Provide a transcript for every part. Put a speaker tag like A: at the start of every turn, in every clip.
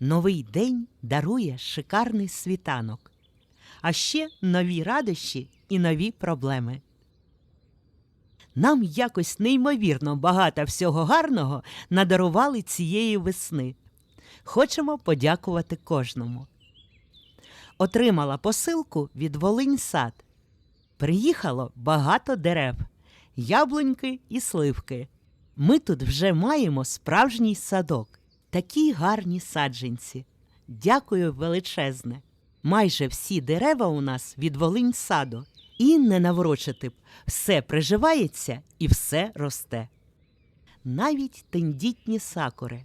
A: Новий день дарує шикарний світанок, а ще нові радощі і нові проблеми. Нам якось неймовірно багато всього гарного надарували цієї весни. Хочемо подякувати кожному. Отримала посилку від Волинь Сад. Приїхало багато дерев, яблуньки і сливки. Ми тут вже маємо справжній садок, такі гарні саджанці. Дякую величезне. Майже всі дерева у нас від Волинь саду. І не наврочити б, все приживається і все росте. Навіть тендітні сакури.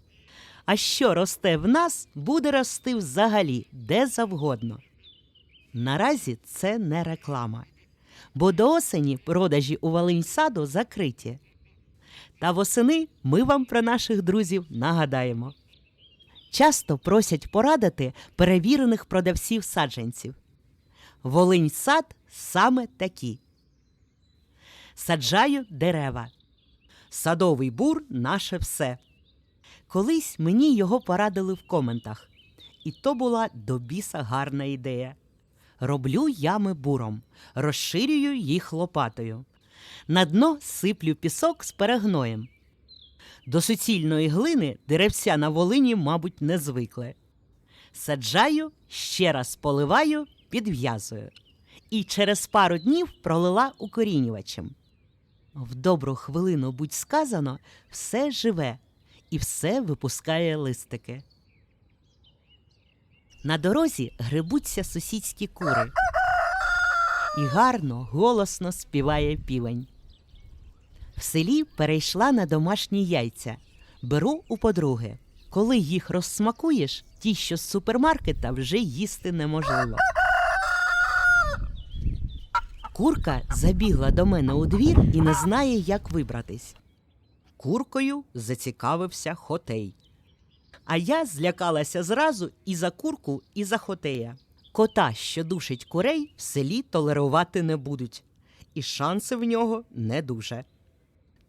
A: А що росте в нас, буде рости взагалі де завгодно. Наразі це не реклама, бо до осені продажі у Волиньсаду закриті. Та восени ми вам про наших друзів нагадаємо. Часто просять порадити перевірених продавців саджанців. Волинь сад саме такі. Саджаю дерева. Садовий бур наше все. Колись мені його порадили в коментах, і то була до біса гарна ідея. Роблю ями буром, розширюю їх лопатою. На дно сиплю пісок з перегноєм. До суцільної глини деревця на волині, мабуть, не звикли. Саджаю, ще раз поливаю, підв'язую. І через пару днів пролила укорінювачем. В добру хвилину будь сказано, все живе і все випускає листики. На дорозі грибуться сусідські кури. І гарно, голосно співає півень. В селі перейшла на домашні яйця. Беру у подруги. Коли їх розсмакуєш, ті, що з супермаркета, вже їсти неможливо. Курка забігла до мене у двір і не знає, як вибратись. Куркою зацікавився хотей. А я злякалася зразу і за курку, і за хотея. Кота, що душить курей, в селі толерувати не будуть, і шанси в нього не дуже.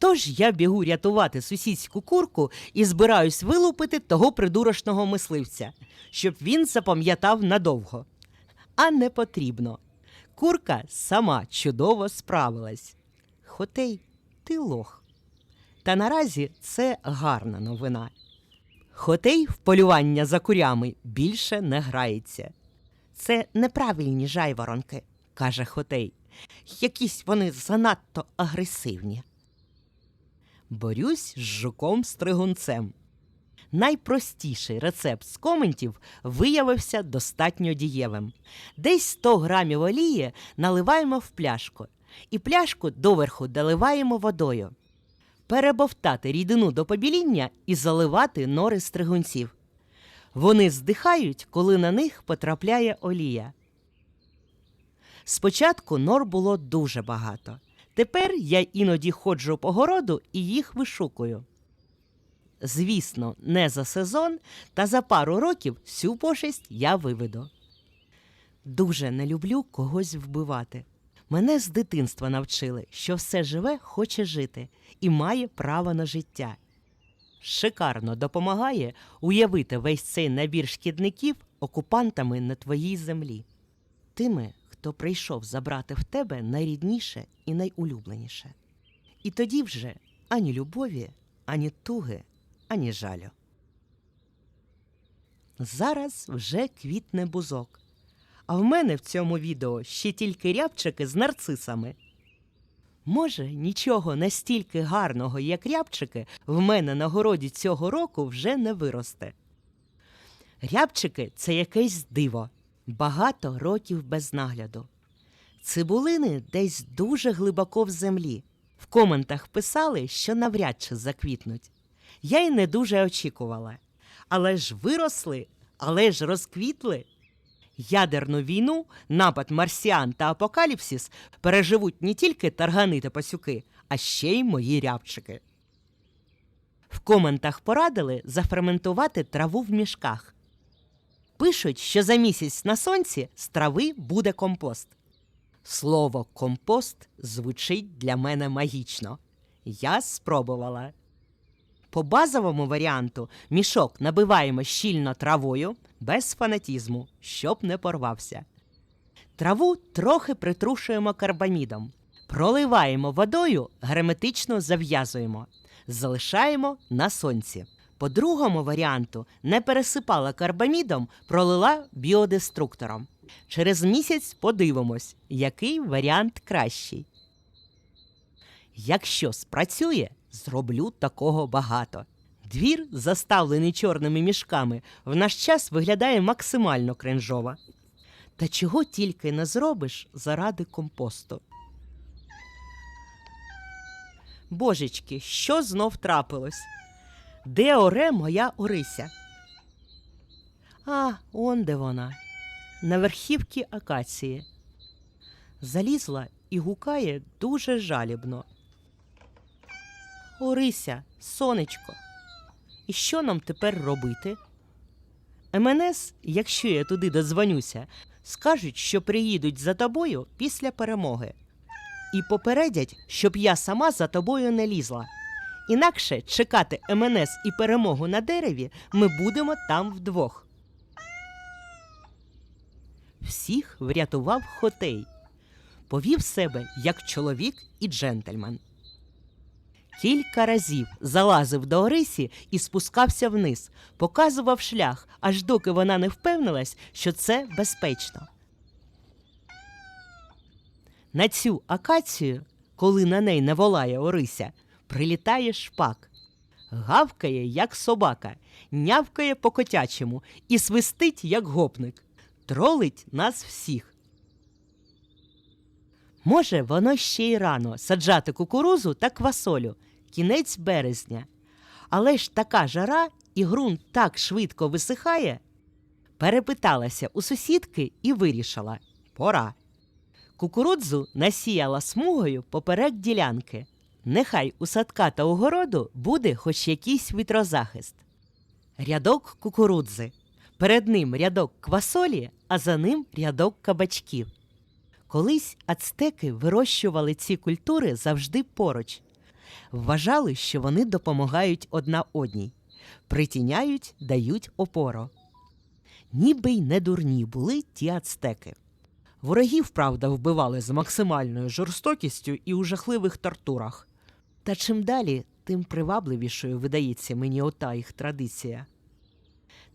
A: Тож я бігу рятувати сусідську курку і збираюсь вилупити того придурочного мисливця, щоб він запам'ятав надовго. А не потрібно. Курка сама чудово справилась. Хотей, ти лох. Та наразі це гарна новина. Хотей в полювання за курями більше не грається. Це неправильні жайворонки, каже Хотей. Якісь вони занадто агресивні. Борюсь з жуком стригунцем. Найпростіший рецепт з коментів виявився достатньо дієвим. Десь 100 грамів олії наливаємо в пляшку, і пляшку доверху доливаємо водою. Перебовтати рідину до побіління і заливати нори стригунців. Вони здихають, коли на них потрапляє олія. Спочатку нор було дуже багато. Тепер я іноді ходжу по городу і їх вишукую. Звісно, не за сезон, та за пару років всю пошесть я виведу. Дуже не люблю когось вбивати. Мене з дитинства навчили, що все живе хоче жити і має право на життя. Шикарно допомагає уявити весь цей набір шкідників окупантами на твоїй землі. Тими, хто прийшов забрати в тебе найрідніше і найулюбленіше. І тоді вже ані любові, ані туги, ані жалю. Зараз вже квітне бузок. А в мене в цьому відео ще тільки рябчики з нарцисами. Може, нічого настільки гарного, як рябчики, в мене на городі цього року вже не виросте. Рябчики це якесь диво, багато років без нагляду. Цибулини десь дуже глибоко в землі. В коментах писали, що навряд чи заквітнуть. Я й не дуже очікувала. Але ж виросли, але ж розквітли. Ядерну війну, напад марсіан та апокаліпсис переживуть не тільки таргани та пасюки, а ще й мої рябчики. В коментах порадили заферментувати траву в мішках. Пишуть, що за місяць на сонці з трави буде компост. Слово компост звучить для мене магічно. Я спробувала. По базовому варіанту мішок набиваємо щільно травою без фанатізму, щоб не порвався. Траву трохи притрушуємо карбамідом, проливаємо водою, герметично зав'язуємо, залишаємо на сонці. По другому варіанту не пересипала карбамідом, пролила біодеструктором. Через місяць подивимось, який варіант кращий. Якщо спрацює, зроблю такого багато. Двір, заставлений чорними мішками, в наш час виглядає максимально кринжово. Та чого тільки не зробиш заради компосту. Божечки, що знов трапилось? Де оре моя Орися? А, он де вона, на верхівці акації. Залізла і гукає дуже жалібно. Орися, сонечко, і що нам тепер робити? МНС, якщо я туди додзвонюся, скажуть, що приїдуть за тобою після перемоги. І попередять, щоб я сама за тобою не лізла. Інакше чекати МНС і перемогу на дереві ми будемо там вдвох. Всіх врятував Хотей. Повів себе як чоловік і джентльмен. Кілька разів залазив до Орисі і спускався вниз, показував шлях, аж доки вона не впевнилась, що це безпечно. На цю акацію, коли на неї не волає Орися, прилітає шпак. Гавкає, як собака, нявкає по котячому і свистить, як гопник. Тролить нас всіх. Може, воно ще й рано саджати кукурузу та квасолю, кінець березня. Але ж така жара і ґрунт так швидко висихає. Перепиталася у сусідки і вирішила пора. Кукурудзу насіяла смугою поперек ділянки. Нехай у садка та огороду буде хоч якийсь вітрозахист. Рядок кукурудзи. Перед ним рядок квасолі, а за ним рядок кабачків. Колись ацтеки вирощували ці культури завжди поруч. Вважали, що вони допомагають одна одній, притіняють, дають опору. Ніби й не дурні були ті ацтеки. Ворогів, правда, вбивали з максимальною жорстокістю і у жахливих тортурах. Та чим далі, тим привабливішою видається мені ота їх традиція.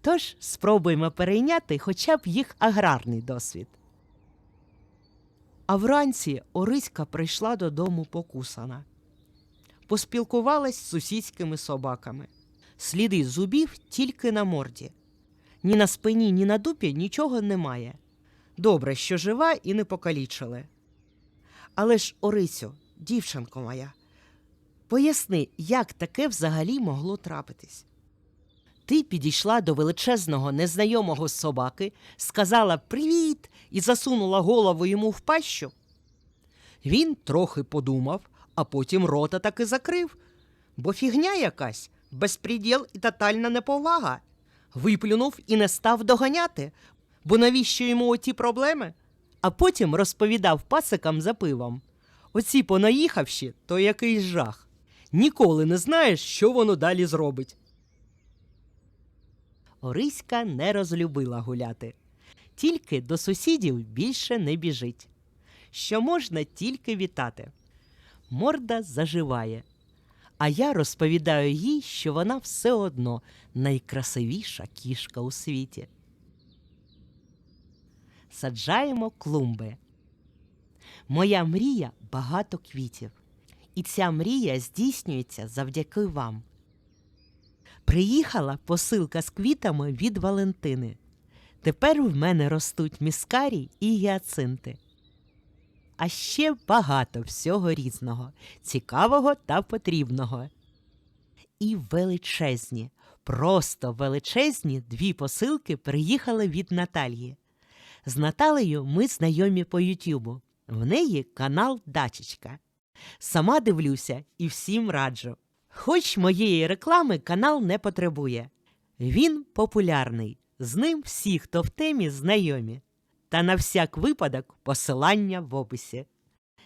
A: Тож спробуємо перейняти хоча б їх аграрний досвід. А вранці Ориська прийшла додому покусана. Поспілкувалась з сусідськими собаками. Сліди зубів тільки на морді. Ні на спині, ні на дупі нічого немає. Добре, що жива і не покалічили. Але ж, Орисю, дівчинко моя, поясни, як таке взагалі могло трапитись? Ти підійшла до величезного незнайомого собаки, сказала Привіт і засунула голову йому в пащу. Він трохи подумав, а потім рота таки закрив. Бо фігня якась, безпреділ і тотальна неповага. Виплюнув і не став доганяти, бо навіщо йому оті проблеми? А потім розповідав пасикам за пивом. Оці понаїхавші, то якийсь жах. Ніколи не знаєш, що воно далі зробить. Ориська не розлюбила гуляти. Тільки до сусідів більше не біжить. Що можна тільки вітати. Морда заживає. А я розповідаю їй, що вона все одно найкрасивіша кішка у світі. Саджаємо клумби. Моя мрія багато квітів. І ця мрія здійснюється завдяки вам. Приїхала посилка з квітами від Валентини. Тепер в мене ростуть міскарі і гіацинти. А ще багато всього різного, цікавого та потрібного. І величезні, просто величезні дві посилки приїхали від Наталії. З Наталею ми знайомі по Ютюбу. В неї канал Дачечка. Сама дивлюся і всім раджу. Хоч моєї реклами канал не потребує. Він популярний, з ним всі, хто в темі, знайомі. Та на всяк випадок посилання в описі.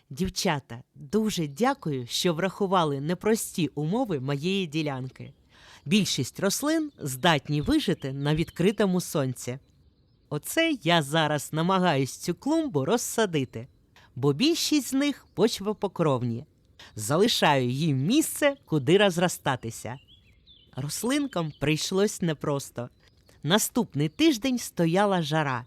A: Дівчата, дуже дякую, що врахували непрості умови моєї ділянки. Більшість рослин здатні вижити на відкритому сонці. Оце я зараз намагаюсь цю клумбу розсадити, бо більшість з них почвопокровні. Залишаю їм місце, куди розростатися. Рослинкам прийшлось непросто. Наступний тиждень стояла жара.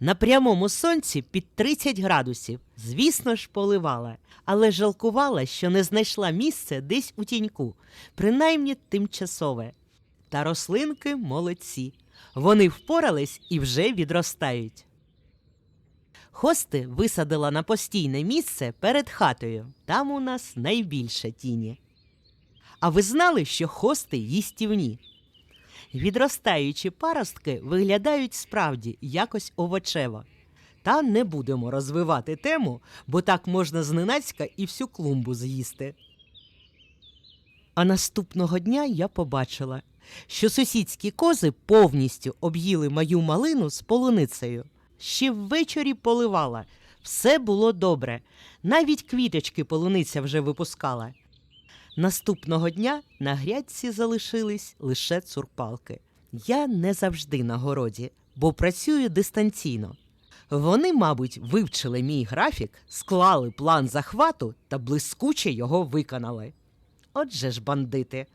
A: На прямому сонці під 30 градусів. Звісно ж, поливала, але жалкувала, що не знайшла місце десь у тіньку, принаймні тимчасове. Та рослинки молодці. Вони впорались і вже відростають. Хости висадила на постійне місце перед хатою. Там у нас найбільше тіні. А ви знали, що хости їстівні? Відростаючі паростки виглядають справді якось овочево. Та не будемо розвивати тему, бо так можна зненацька і всю клумбу з'їсти. А наступного дня я побачила, що сусідські кози повністю об'їли мою малину з полуницею. Ще ввечері поливала. Все було добре. Навіть квіточки полуниця вже випускала. Наступного дня на грядці залишились лише цурпалки. Я не завжди на городі, бо працюю дистанційно. Вони, мабуть, вивчили мій графік, склали план захвату та блискуче його виконали. Отже ж, бандити.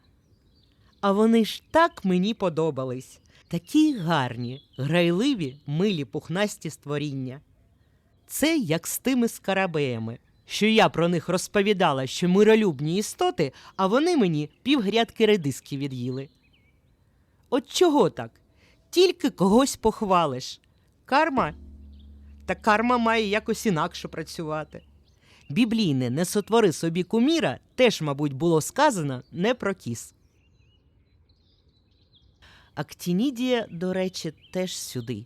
A: А вони ж так мені подобались. Такі гарні, грайливі, милі пухнасті створіння. Це як з тими скарабеями, що я про них розповідала, що миролюбні істоти, а вони мені півгрядки редиски від'їли. От чого так? Тільки когось похвалиш. Карма? Та карма має якось інакше працювати. Біблійне не сотвори собі куміра теж, мабуть, було сказано не про кіс. Актінідія, до речі, теж сюди.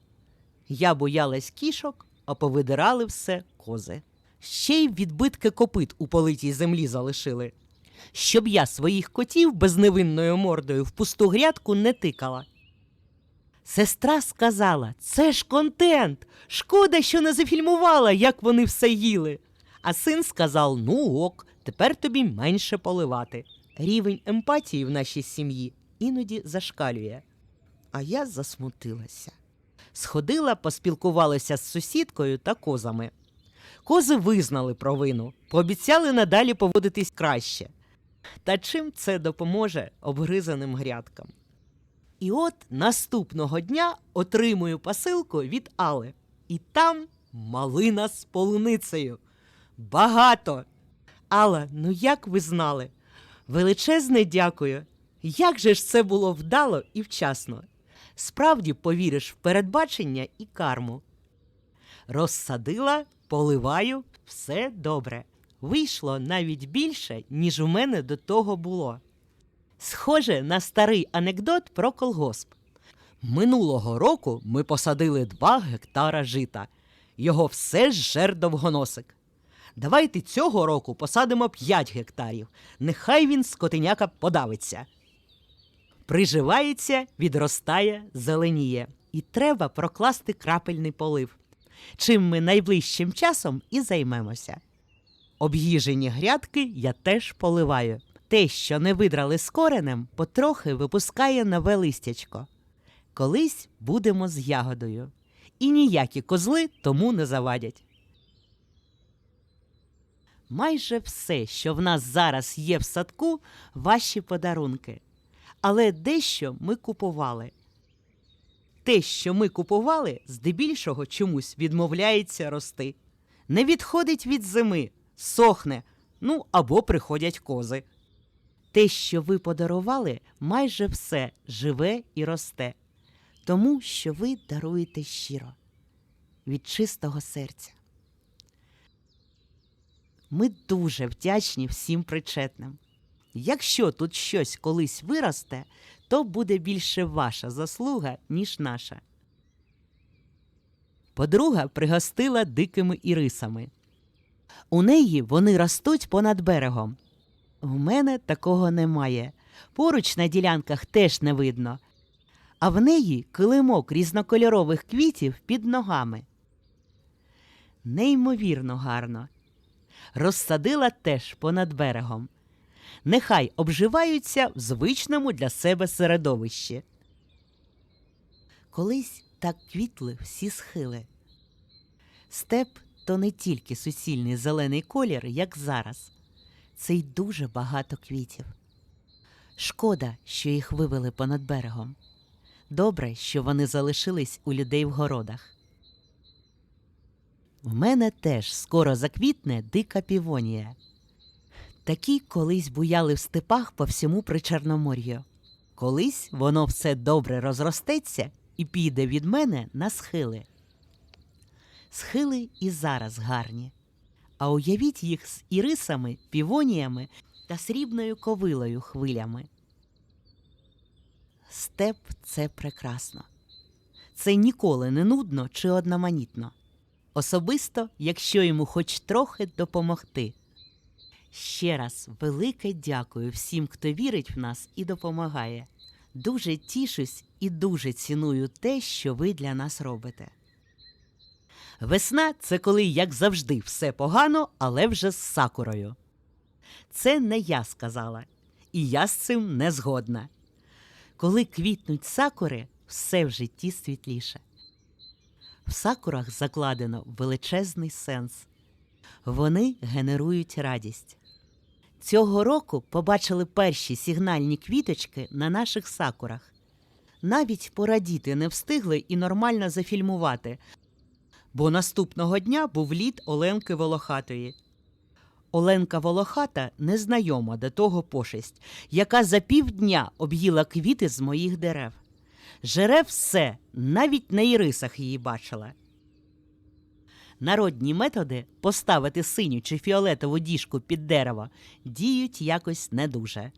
A: Я боялась кішок, а повидирали все кози. Ще й відбитки копит у политій землі залишили. Щоб я своїх котів безневинною мордою в пусту грядку не тикала. Сестра сказала: це ж контент. Шкода, що не зафільмувала, як вони все їли. А син сказав: ну ок, тепер тобі менше поливати. Рівень емпатії в нашій сім'ї іноді зашкалює. А я засмутилася. Сходила, поспілкувалася з сусідкою та козами. Кози визнали провину, пообіцяли надалі поводитись краще. Та чим це допоможе обгризаним грядкам? І от наступного дня отримую посилку від Али. І там малина з полуницею. Багато. Алла, ну як ви знали? Величезне дякую. Як же ж це було вдало і вчасно? Справді повіриш в передбачення і карму. Розсадила, поливаю, все добре. Вийшло навіть більше, ніж у мене до того було. Схоже на старий анекдот про колгосп. Минулого року ми посадили 2 гектара жита. Його все ж довгоносик. Давайте цього року посадимо 5 гектарів. Нехай він скотиняка подавиться. Приживається, відростає, зеленіє. І треба прокласти крапельний полив. Чим ми найближчим часом і займемося. Об'їжені грядки я теж поливаю. Те, що не видрали з коренем, потрохи випускає нове листячко. Колись будемо з ягодою. І ніякі козли тому не завадять. Майже все, що в нас зараз є в садку, ваші подарунки. Але дещо ми купували. Те, що ми купували, здебільшого чомусь відмовляється рости. Не відходить від зими, сохне, ну або приходять кози. Те, що ви подарували, майже все живе і росте, тому що ви даруєте щиро, від чистого серця. Ми дуже вдячні всім причетним. Якщо тут щось колись виросте, то буде більше ваша заслуга, ніж наша. Подруга пригостила дикими ірисами. У неї вони ростуть понад берегом. У мене такого немає. Поруч на ділянках теж не видно. А в неї килимок різнокольорових квітів під ногами. Неймовірно гарно. Розсадила теж понад берегом. Нехай обживаються в звичному для себе середовищі. Колись так квітли всі схили. Степ то не тільки суцільний зелений колір, як зараз. Це й дуже багато квітів. Шкода, що їх вивели понад берегом. Добре, що вони залишились у людей в городах. В мене теж скоро заквітне дика півонія. Такі колись буяли в степах по всьому Причорномор'ю. Колись воно все добре розростеться і піде від мене на схили. Схили і зараз гарні. А уявіть їх з ірисами, півоніями та срібною ковилою хвилями. Степ це прекрасно. Це ніколи не нудно чи одноманітно. Особисто, якщо йому хоч трохи допомогти. Ще раз велике дякую всім, хто вірить в нас і допомагає. Дуже тішусь і дуже ціную те, що ви для нас робите. Весна це коли, як завжди, все погано, але вже з сакурою. Це не я сказала, і я з цим не згодна. Коли квітнуть сакури, все в житті світліше. В сакурах закладено величезний сенс. Вони генерують радість. Цього року побачили перші сигнальні квіточки на наших сакурах. Навіть порадіти не встигли і нормально зафільмувати, бо наступного дня був літ Оленки Волохатої. Оленка Волохата незнайома до того пошесть, яка за півдня об'їла квіти з моїх дерев. Жере все, навіть на ірисах її бачила. Народні методи поставити синю чи фіолетову діжку під дерево діють якось не дуже.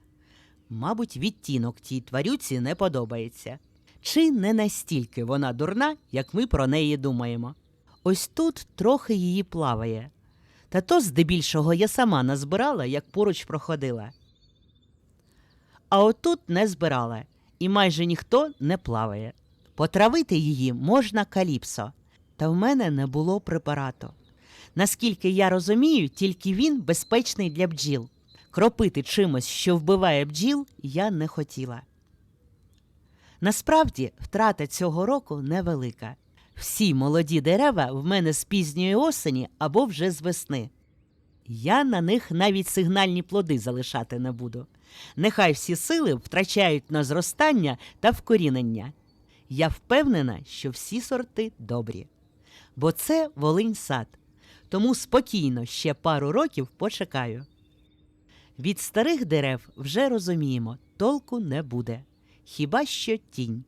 A: Мабуть, відтінок тій тварюці не подобається. Чи не настільки вона дурна, як ми про неї думаємо. Ось тут трохи її плаває. Та то здебільшого я сама назбирала, як поруч проходила. А отут не збирала, і майже ніхто не плаває. Потравити її можна каліпсо, та в мене не було препарату. Наскільки я розумію, тільки він безпечний для бджіл. Кропити чимось, що вбиває бджіл, я не хотіла. Насправді, втрата цього року невелика. Всі молоді дерева в мене з пізньої осені або вже з весни. Я на них навіть сигнальні плоди залишати не буду. Нехай всі сили втрачають на зростання та вкорінення. Я впевнена, що всі сорти добрі. Бо це Волинь сад. Тому спокійно ще пару років почекаю. Від старих дерев вже розуміємо, толку не буде. Хіба що тінь.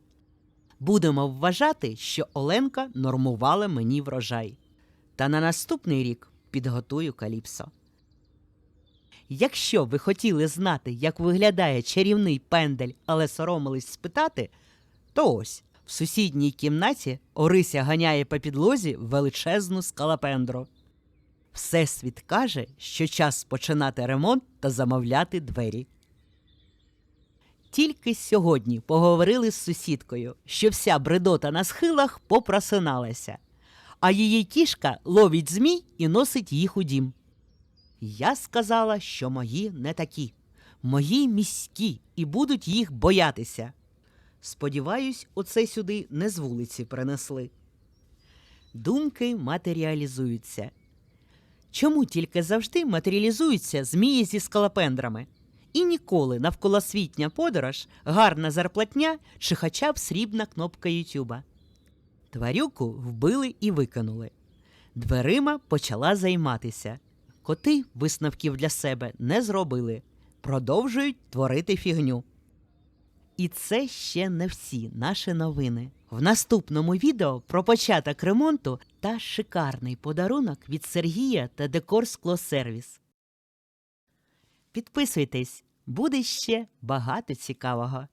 A: Будемо вважати, що Оленка нормувала мені врожай. Та на наступний рік підготую каліпсо. Якщо ви хотіли знати, як виглядає чарівний пендель, але соромились спитати, то ось в сусідній кімнаті Орися ганяє по підлозі величезну скалапендру. Всесвіт каже, що час починати ремонт та замовляти двері. Тільки сьогодні поговорили з сусідкою, що вся бредота на схилах попросиналася, а її кішка ловить змій і носить їх у дім. Я сказала, що мої не такі, мої міські і будуть їх боятися. Сподіваюсь, оце сюди не з вулиці принесли. Думки матеріалізуються. Чому тільки завжди матеріалізуються змії зі скалопендрами? І ніколи навколосвітня подорож, гарна зарплатня чи хоча б срібна кнопка Ютуба. Тварюку вбили і викинули. Дверима почала займатися. Коти висновків для себе не зробили, продовжують творити фігню. І це ще не всі наші новини. В наступному відео про початок ремонту та шикарний подарунок від Сергія та Декор Склосервіс. Підписуйтесь, буде ще багато цікавого.